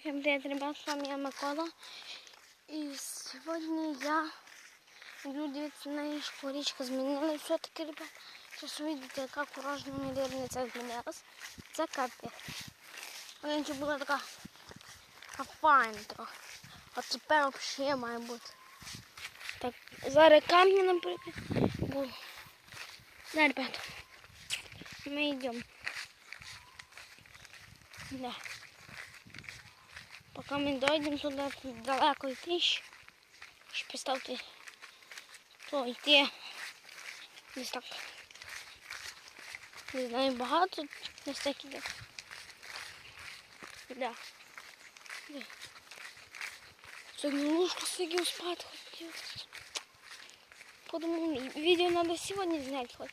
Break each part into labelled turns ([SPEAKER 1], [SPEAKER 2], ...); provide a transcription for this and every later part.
[SPEAKER 1] Всем привет, ребят, с вами я Микола. И сегодня я иду дивитися на річку. Річка змінилась все-таки, ребят. Сейчас увидите, як акуражно мірниця змінилась. Це капець. Раніше була така, така файна трохи. А тепер взагалі має бути. Так, зараз камні, наприклад, було. Да, ребят, ми йдемо. Да. Поки ми дойдемо туди тут далеко йти, ще. Ще поставити то йти. Десь так. Не знаю, багато десь так іде. Да. Да. Сьогодні ложку сидів спати хотів. Подумав, відео треба сьогодні зняти хоч.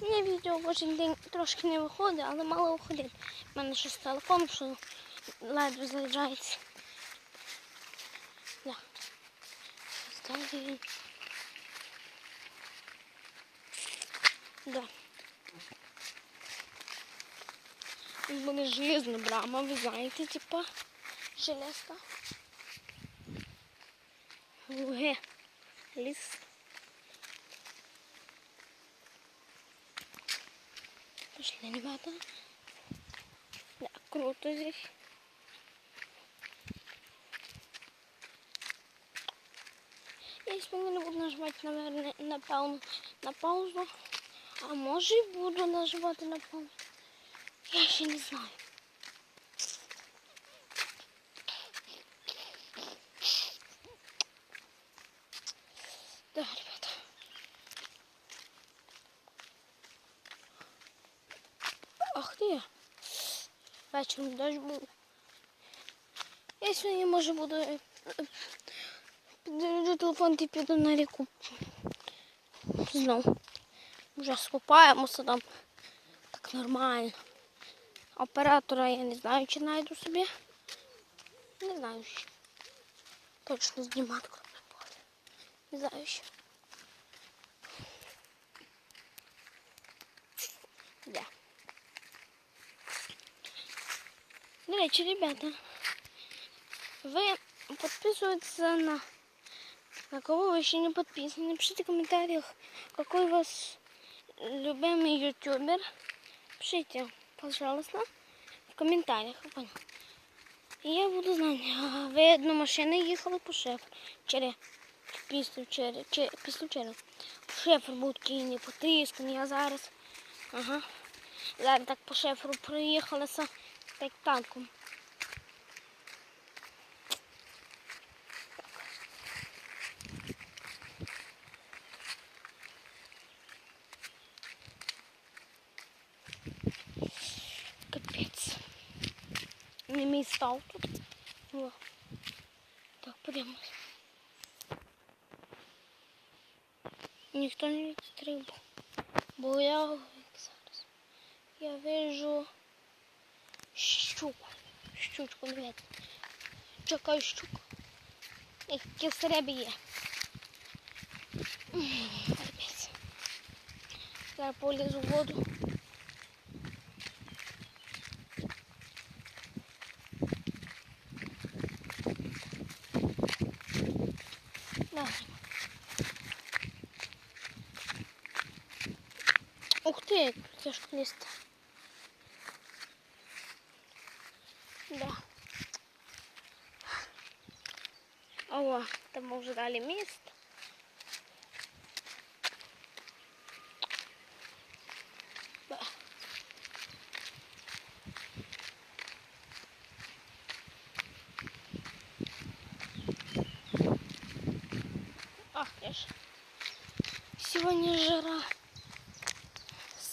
[SPEAKER 1] Мені відео кожен день трошки не виходить, але мало виходить. У мене щось з телефоном, що ледве заряджається. Да. Ставлю. Да. У мене железна брама, ви знаєте, типа железка. Уге. Ліс. Пошли, ребята. Да, круто здесь. Я не буду нажимать, наверное, на, пау... на паузу, а может и буду нажимать на паузу, я еще не знаю. Да, ребята. Ах ты. Вечором дощ був. Я сьогодні може буду е, е, підзаряджу телефон і піду на ріку. Знов. Вже скупаємося там. Так нормально. Оператора я не знаю, чи знайду собі. Не знаю ще. Точно знімати коли буде. Не знаю ще. Да. До речі, ребята, ви підписуєтеся на, на кого ви ще не підписані. Напишіть в коментарях, какой у вас любимый ютубер. Пишите, пожалуйста, в комментариях. І я буду знати, а ви одну машину їхали по шефу. Через вчора, чи, після вчора. Шефер був не потрісканий, а зараз. Ага. Зараз так по шеферу проїхалися, так танком. мій став тут. О. Так, подивимось. Ніхто не відстрибав. Бо я зараз. Я вижу щуку. Щучку, дивіться. Чекаю щуку. Які серебі є. М, Капець. Зараз полізу в воду. тяжко лізти. Да. О, там вже далі міст. Да. Ах, я ж. Сьогодні жара.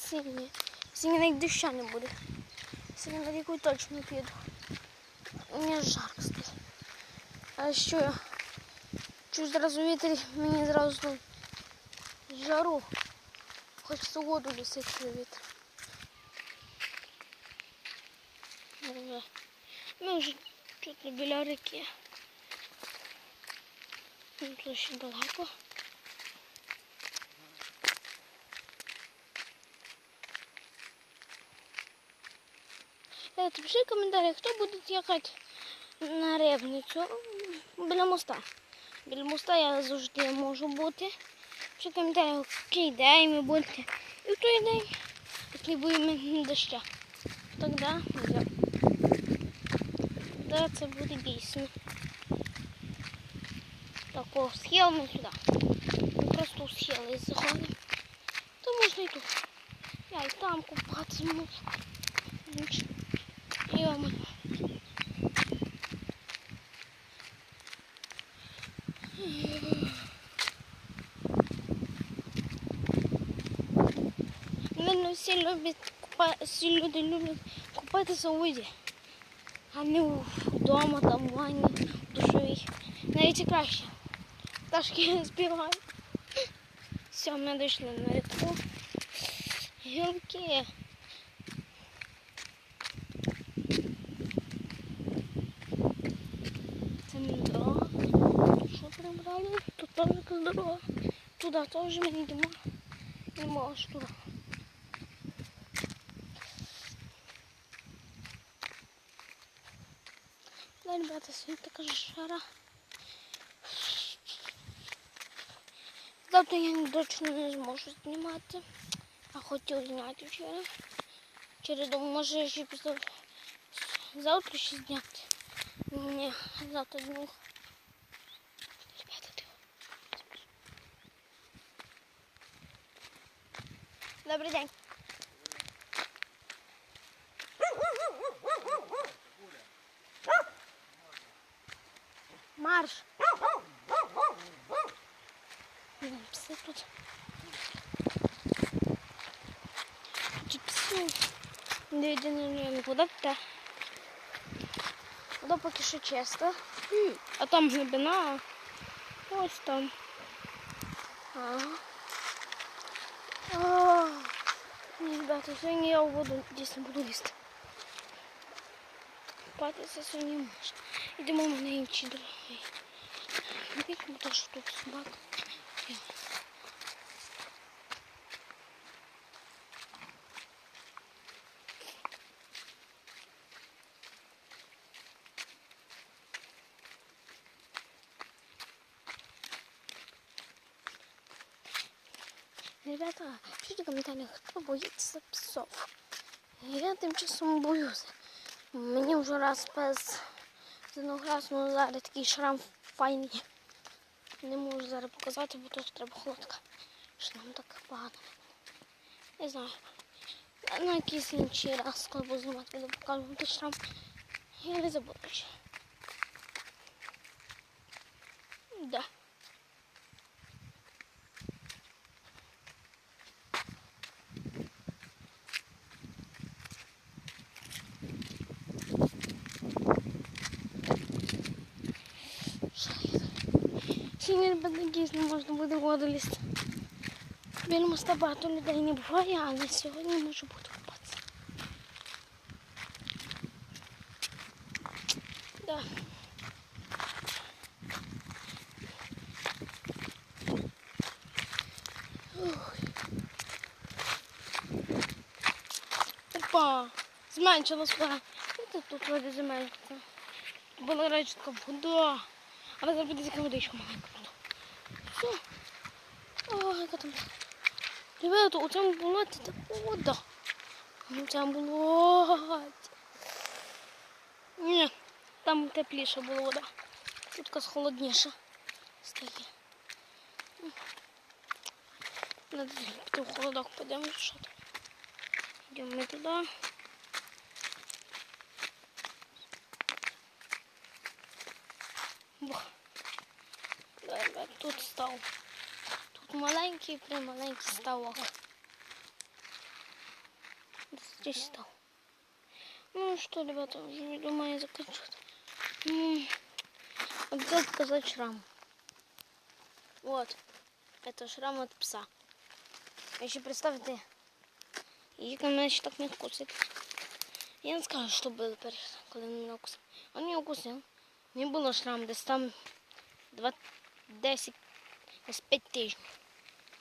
[SPEAKER 1] Сильні. Сьогодні навіть доща не буде. Сьогодні на ріку точно піду. Мені жарко стає. А що я? Чую зразу вітер, мені зразу жару. Хочеться воду лісити вітер. Ми вже, ми вже чуть не біля реки. Ну, Тут ще далеко. Давайте пиши в коментарях, хто буде їхати на рибницю біля моста. Біля моста я завжди можу бути. Пиши в коментарях, який день ви будете. І в той день, який буде доща. Я. Да, це буде дійсно. Так, о, схил ми сюди. Ми просто у схили заходимо. То можна і тут. Я і там купатися можу. Нічого. Йома. Мене всі люблять купа... всі люди люблять купатися у воді, а не вдома, там, в ванні, в душовій. Навіть і краще. Пташки співають. Все, ми дійшли на рідку. Гілки. Тут теж якась дорога. Туди теж ми йдемо. Йдемо аж туди. Да, ребята, сегодня такая жара. Завтра я точно не зможу знімати. А хотів зняти вчора. Через дому може ще після завтра ще зняти. Ні, завтра дню. Добрий день. Марш. Псы тут. Тут псы. Не вода те. Вода поки що чиста. М, А там глибина. Ось там. Ага. А, Ні, ребята, сьогодні я у воду дійсно буду лізти. Купатися сьогодні можна. Йдемо в мене інші дороги. Вікно теж тут собака. Ребята, пишите в комментариях, хто боїться псов. Я тим часом боюся. Мені вже раз без виноградного зараз такий шрам файний. Не можу зараз показати, бо тут треба холодка. Що нам так погано. Не знаю. На якийсь інший раз, коли буду знімати, буду показувати шрам. Я не забуду ще. Да. Без дійсно можна буде воду лізти. Біля моста багато людей не буває, але сьогодні може бути купатися. Да. Опа! Зменшилась вода. Це тут вода зменшиться. Була речка вода. Але зараз буде така водичка маленька. Все. О, яка там. Ребята, у цьому болоті така вода. У цьому болоті. Ні, там тепліша була вода. Тут якась холодніша стає. Надо піти в холодок, підемо що там. Йдемо ми туди. Тут став. Тут маленький, прям маленький ставок. Здесь стал. Ну что, ребята, не думаю. М, Вот как показать шрам. Вот. Это шрам от пса. А еще представьте, и мене ще так не вкусить. Я не скажу, що було перед, коли він мене укусив. Он не укусив. Не було шрам, десь там два, 10, десь 5 тижнів.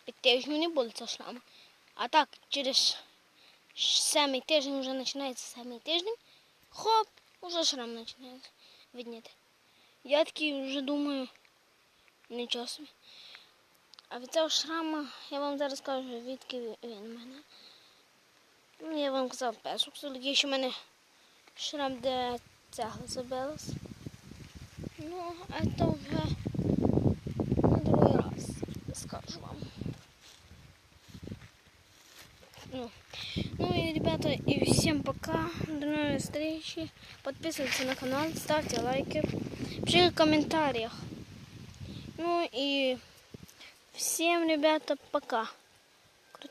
[SPEAKER 1] 5 тижнів не було цього шраму. А так, через семий тиждень вже починається семий тиждень, Хоп, уже шрам починає видніти. Я такий вже думаю, нічого собі. А від цього шрама я вам зараз скажу, відки він у мене. Ну, я вам казав першу є ще в мене шрам, де цегла забилась. Ну, а то вже всем пока. До новой встречи. Подписывайтесь на канал, ставьте лайки, пишите в комментариях. Ну и всем, ребята, пока.